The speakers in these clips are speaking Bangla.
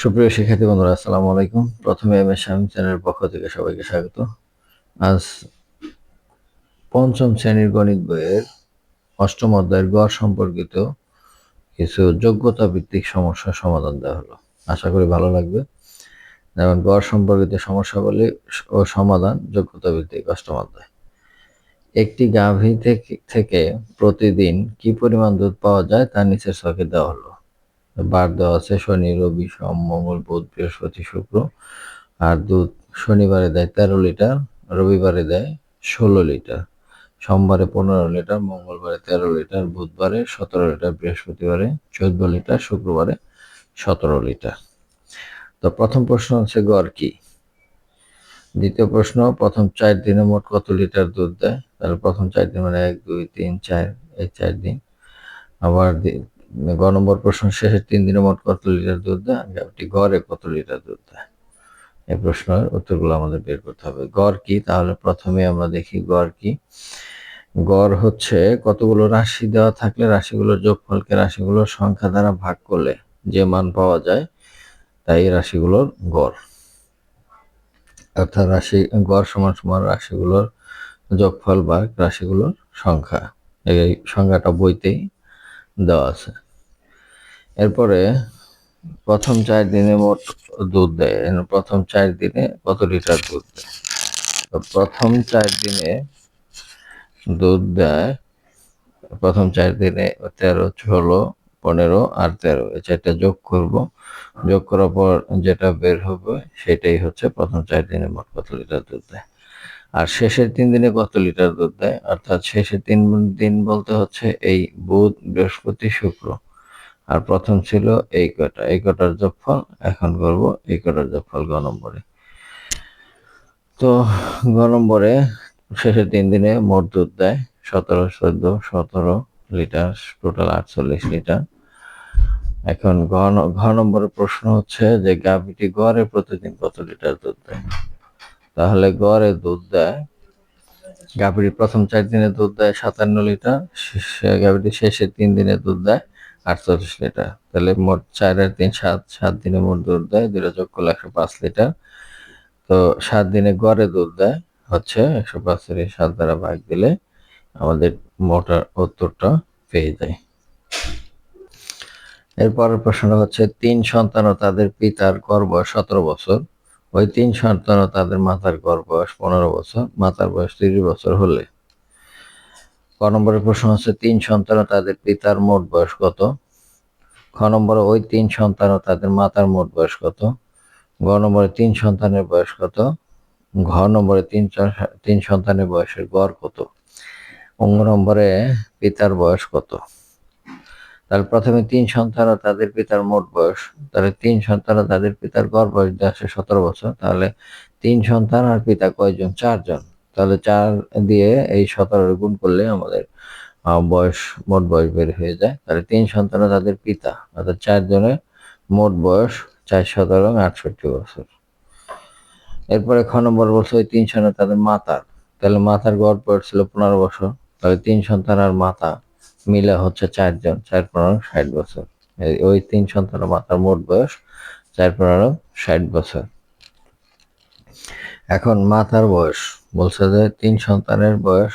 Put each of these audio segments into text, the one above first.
সুপ্রিয় শিক্ষার্থী বন্ধুরা, আসসালামু আলাইকুম। প্রথমে এস শামীম চ্যানেলের পক্ষ থেকে সবাইকে স্বাগত। আজ পঞ্চম শ্রেণির গণিত বইয়ের অষ্টম অধ্যায়ের গড় সম্পর্কিত কিছু যোগ্যতা ভিত্তিক সমস্যার সমাধান দেওয়া হলো। আশা করি ভালো লাগবে। যেমন গড় সম্পর্কিত সমস্যাবলী ও সমাধান যোগ্যতা ভিত্তিক অষ্টম অধ্যায়। একটি গাভী থেকে প্রতিদিন কি পরিমাণ দুধ পাওয়া যায় তা নিচের ছকে দেওয়া হলো। বার দেওয়া আছে, শনি, রবি, সোম, মঙ্গল, বুধ, বৃহস্পতি, শুক্র। আর দুধ শনিবারে দেয় তেরো লিটার, রবিবারে দেয় ষোলো লিটার। সোমবারে পনেরো লিটার, মঙ্গলবারে তেরো লিটার, বুধবারে সতেরো লিটার, বৃহস্পতিবারে চোদ্দ লিটার, শুক্রবারে সতেরো লিটার। তো প্রথম প্রশ্ন হচ্ছে গড় কি? দ্বিতীয় প্রশ্ন, প্রথম চার দিনে মোট কত লিটার দুধ দেয়? তাহলে প্রথম চার দিন মানে এক, দুই, তিন, চার, এই চার দিন। আবার গ নম্বর প্রশ্ন শেষে তিন দিনে মোট কত লিটার দুধ দেয়? গাভীটি গড়ে কত লিটার দুধ দেয়? এই প্রশ্নের উত্তরগুলো আমাদের বের করতে হবে। গড় কি? তাহলে প্রথমে আমরা দেখি গড় কি। গড় হচ্ছে কতগুলো রাশি দেওয়া থাকলে রাশিগুলোর যোগফলকে রাশিগুলোর সংখ্যা দ্বারা ভাগ করলে যে মান পাওয়া যায়, তাই রাশিগুলোর গড়। অর্থাৎ রাশি, গড় সমান সমান রাশিগুলোর যোগফল বা রাশিগুলোর সংখ্যা। এই সংখ্যাটা বইতেই দেওয়া আছে। এরপরে প্রথম চার দিনে মোট দুধ দেয়। প্রথম চার দিনে কত লিটার দুধ দেয়? তো প্রথম চার দিনে দুধ দেয়, প্রথম চার দিনে তেরো, ষোলো, পনেরো আর তেরো। এই চারটা যোগ করব। যোগ করার পর যেটা বের হবে সেটাই হচ্ছে প্রথম চার দিনে মোট কত লিটার দুধ দেয়? আর শেষের তিন দিনে কত লিটার দুধ দেয়? অর্থাৎ শেষের তিন দিন বলতে হচ্ছে এই বুধ, বৃহস্পতি, শুক্র। আর প্রথম ছিল এই কটা। এই কটার যোগফল এখন করব, এই কটার যোগফল গ নম্বরে। তো গ নম্বরে শেষের তিন দিনে মোট দুধ দেয় সতেরো, চোদ্দ, সতেরো লিটার, টোটাল আটচল্লিশ লিটার। এখন ঘ নম্বরের প্রশ্ন হচ্ছে যে গাভীটি গড়ে প্রতিদিন কত লিটার দুধ দেয়? তাহলে গড়ে দুধ দেয়। গাভীটি প্রথম চার দিনে দুধ দেয় সাতান্ন লিটার গাভীটি শেষে তিন দিনে দুধ দেয় আটচল্লিশ লিটার। তাহলে মোট চার তিন, সাত সাত দিনে মোট দুধ দেয় দুটো যোগ করলে একশো পাঁচ লিটার। তো সাত দিনে গড়ে দুধ দেয়, হচ্ছে একশো পাঁচ সাত দ্বারা ভাগ দিলে আমাদের মোটার উত্তরটা পেয়ে যায়। এরপরের প্রশ্ন হচ্ছে, তিন সন্তান ও তাদের পিতার বয়স সতেরো বছর। ওই তিন সন্তান ও তাদের মাতার গড় বয়স পনেরো বছর মাতার বয়স তিরিশ বছর হলে। ক নম্বরের প্রশ্ন হচ্ছে, তিন সন্তান ও তাদের পিতার মোট বয়স কত? খ নম্বরে, ওই তিন সন্তান ও তাদের মাতার মোট বয়স কত? গ নম্বরে, তিন সন্তানের বয়স কত? ঘ নম্বরে, তিন তিন সন্তানের বয়সের গড় কত? অঙ্গ নম্বরে, পিতার বয়স কত? তাহলে প্রথমে তিন সন্তান তাদের পিতার মোট বয়স। তাহলে তিন সন্তান তাদের পিতার গড় বয়স আসে সতেরো বছর। তাহলে তিন সন্তান আর পিতা কয়জন? চারজন। তাহলে চার দিয়ে এই সতেরো গুণ করলে আমাদের বয়স, মোট বয়স বের হয়ে যায়। তাহলে তিন সন্তান তাদের পিতা, অর্থাৎ চারজনের মোট বয়স চার সতেরো আটষট্টি বছর। এরপরে খ নম্বর বলছে ওই তিন সন্তান তাদের মাতার। তাহলে মাতার গড় বয়স ছিল পনেরো বছর। তাহলে তিন সন্তান আর মাতা মিলে হচ্ছে চারজন চার পনেরো, ষাট বছর। ওই তিন সন্তান মাতার মোট বয়স চার পনেরো, ষাট বছর। এখন মাতার বয়স বলছে যে তিন সন্তানের বয়স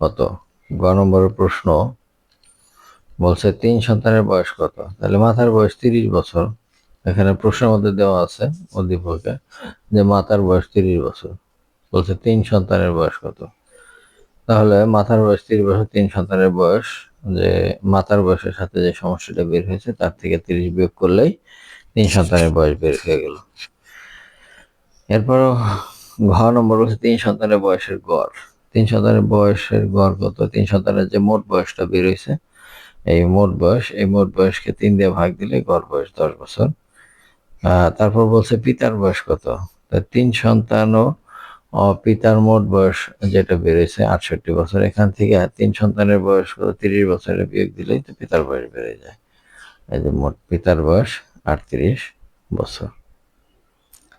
কত? গ নম্বরের প্রশ্ন বলছে তিন সন্তানের বয়স কত? তাহলে মাথার বয়স তিরিশ বছর। এখানে প্রশ্নের মধ্যে দেওয়া আছে অধ্যাপকে যে মাতার বয়স তিরিশ বছর। বলছে তিন সন্তানের বয়স কত? তাহলে মাথার বয়স তিরিশ বছর, তিন সন্তানের বয়স, যে মাথার বয়সের সাথে যে সমস্যাটা বের হয়েছে, তার থেকে তিরিশ বিয়োগ করলেই তিন সন্তানের বয়স বের হয়ে গেল। এরপরও ঘ নম্বর হচ্ছে তিন সন্তানের বয়সের গড়। তিন সন্তানের বয়সের গড় কত? তিন সন্তানের যে মোট বয়সটা বের হয়েছে, এই মোট বয়স, এই মোট বয়সকে তিন দিয়ে ভাগ দিলে গড় বয়স দশ বছর। তারপর বলছে পিতার বয়স কত? তিন সন্তান ও পিতার মোট বয়স যেটা বেড়েছে আটষট্টি বছর, এখান থেকে তিন সন্তানের বয়স কত? তিরিশ বছরে বিয়োগ দিলেই তো পিতার বয়স বেড়ে যায়। এই যে মোট পিতার বয়স আটত্রিশ বছর।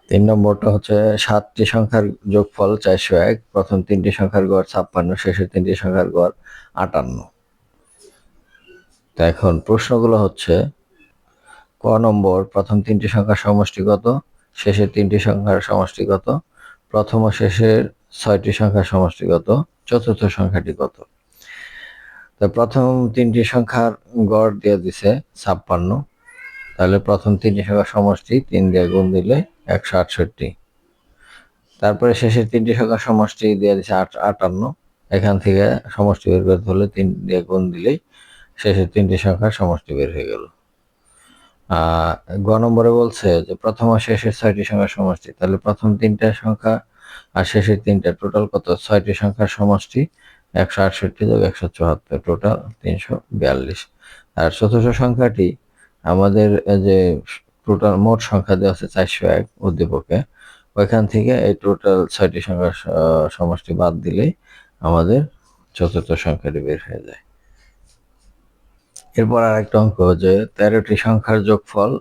তিন নম্বরটা হচ্ছে সাতটি সংখ্যার যোগফল চারশো এক, প্রথম তিনটি সংখ্যার গড় ছাপ্পান্ন, শেষের তিনটি সংখ্যার গড় আটান্ন। তো এখন প্রশ্নগুলো হচ্ছে, ক নম্বর, প্রথম তিনটি সংখ্যার সমষ্টিগত শেষের তিনটি সংখ্যার সমষ্টি কত? প্রথম ও শেষের ছয়টি সংখ্যার সমষ্টি কত চতুর্থ সংখ্যাটি কত তো প্রথম তিনটি সংখ্যার গড় দিয়ে দিছে ছাপ্পান্ন। তাহলে প্রথম তিনটি সংখ্যার সমষ্টি, তিন দিয়ে গুণ দিলে একশো আটষট্টি। তারপরে শেষের তিনটি সংখ্যার সমষ্টি দিয়ে দিছে আট, আটান্ন। এখান থেকে সমষ্টি বের করতে হলে তিন দিয়ে গুণ দিলেই শেষের তিনটি সংখ্যার সমষ্টি বের হয়ে গেল। গ নম্বরে বলছে যে প্রথম আর শেষের ছয়টি সংখ্যার সমষ্টি। তাহলে প্রথম তিনটা সংখ্যা আর শেষের তিনটা টোটাল কত? ছয়টি সংখ্যার সমষ্টি একশো আটষট্টি যোগ একশো চুয়াত্তর টোটাল তিনশো বিয়াল্লিশ। আর চতুর্থ সংখ্যাটি আমাদের যে টোটাল মোট সংখ্যা দেওয়া আছে চারশো এক উদ্দীপকে, ওইখান থেকে এই টোটাল ছয়টি সংখ্যার সমষ্টি বাদ দিলেই আমাদের চতুর্থ সংখ্যাটি বের হয়ে যায়। এরপর আর একটা অঙ্ক যে তেরোটি সংখ্যার যোগফল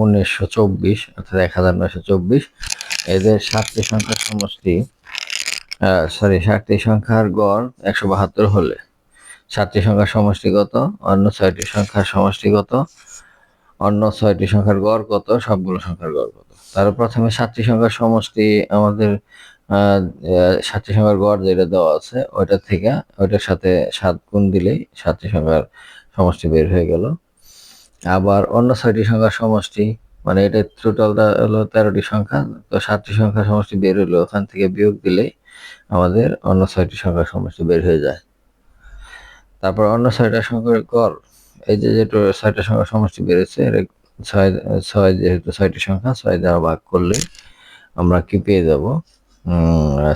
উনিশশো চব্বিশ অর্থাৎ এক হাজার নয়শো চব্বিশ। এদের সাতটি সংখ্যার সমষ্টি সরি সাতটি সংখ্যার গড় একশো বাহাত্তর হলে। সাতটি সংখ্যার সমষ্টিগত অন্য ছয়টি সংখ্যার সমষ্টিগত অন্য ছয়টি সংখ্যার গড় কত? সবগুলো সংখ্যার গড় কত? তার প্রথমে সাতটি সংখ্যার সমষ্টি আমাদের সাতটি সংখ্যার গড় যেটা দেওয়া আছে, ওইটা থেকে ওইটার সাথে সাত গুণ দিলেই সাতটি সংখ্যার সমষ্টি বের হয়ে গেল। আবার অন্য ছয়টি সংখ্যার সমষ্টি মানে এটা টোটালটা হলো তেরোটি সংখ্যা, তো সাতটি সংখ্যার সমষ্টি বের হলো ওখান থেকে বিয়োগ দিলেই আমাদের অন্য ছয়টি সংখ্যার সমষ্টি বের হয়ে যায়। তারপর অন্য ছয়টা সংখ্যার গড়, এই যে যেটা ছয়টা সংখ্যার সমষ্টি বেড়েছে ছয় ছয় যেহেতু ছয়টি সংখ্যা, ছয় দ্বারা ভাগ করলে আমরা কি পেয়ে যাব?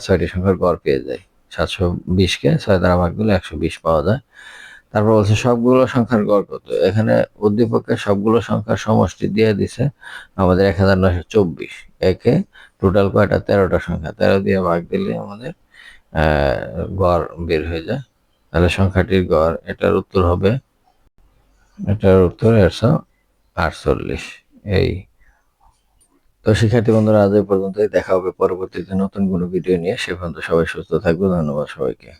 ছয়টি সংখ্যার গড় পেয়ে যাই সাতশো বিশকে ছয় দ্বারা ভাগ দিলে একশো বিশ পাওয়া যায়। তারপর বলছে সবগুলো সংখ্যার গড় কত? এখানে উদ্দীপকের সবগুলো সংখ্যার সমষ্টি দিয়ে দিছে আমাদের এক হাজার নয়শো চব্বিশ। একে টোটাল কয়টা? তেরোটা সংখ্যা। তেরো দিয়ে ভাগ দিলে আমাদের গড় বের হয়ে যায়। তাহলে সংখ্যাটির গড়, এটার উত্তর হবে, এটার উত্তর একশো আটচল্লিশ। এই তো শিক্ষার্থী বন্ধুরা, আজ এই পর্যন্তই। দেখা হবে পরবর্তীতে নতুন কোনো ভিডিও নিয়ে। সে পর্যন্ত সবাই সুস্থ থাকবে ধন্যবাদ সবাইকে।